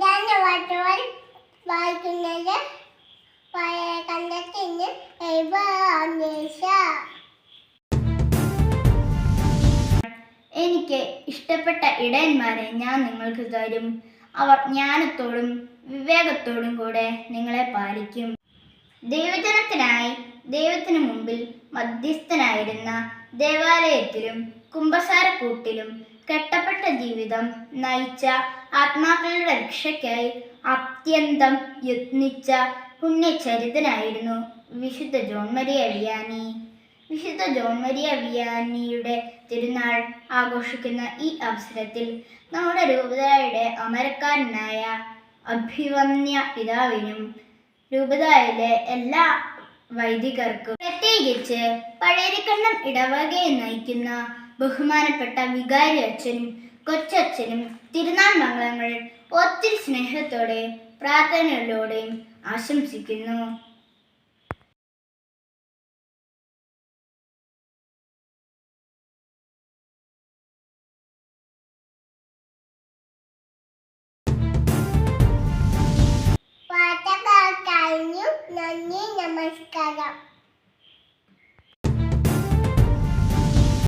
പാട്ടുകൾ വായിക്കുന്നത് കണ്ടത്തിന് എനിക്ക് ഇഷ്ടപ്പെട്ട ഇടയന്മാരെ ഞാൻ നിങ്ങൾക്ക് തരും. അവർ ജ്ഞാനത്തോടും വിവേകത്തോടും കൂടെ നിങ്ങളെ പാലിക്കും. ദൈവജനത്തിനായി ദൈവത്തിനു മുമ്പിൽ മധ്യസ്ഥനായിരുന്ന ദേവാലയത്തിലും കുംഭസാരക്കൂട്ടിലും കെട്ടപ്പെട്ട ജീവിതം നയിച്ച ആത്മാക്കളുടെ രക്ഷയ്ക്കായി അത്യന്തം യത്നിച്ച പുണ്യചരിതനായിരുന്നു വിശുദ്ധ ജോൺ മരിയ വിയാനി വിശുദ്ധ ജോൺ മരിയ വിയാനിയുടെ തിരുനാൾ ആഘോഷിക്കുന്ന ഈ അവസരത്തിൽ നമ്മുടെ രൂപതയുടെ അമരക്കാരനായ അഭിവന്യ പിതാവിനും രൂപതയിലെ എല്ലാ വൈദികർക്കും പ്രത്യേകിച്ച് പഴയരിക്കണ്ണം ഇടവകയെ നയിക്കുന്ന ബഹുമാനപ്പെട്ട വികാരി അച്ഛനും കൊച്ചച്ഛനും തിരുനാൾ മംഗളങ്ങൾ ഒത്തിരി സ്നേഹത്തോടെ പ്രാർത്ഥനകളിലൂടെയും ആശംസിക്കുന്നു. കഴിഞ്ഞു. Let's get.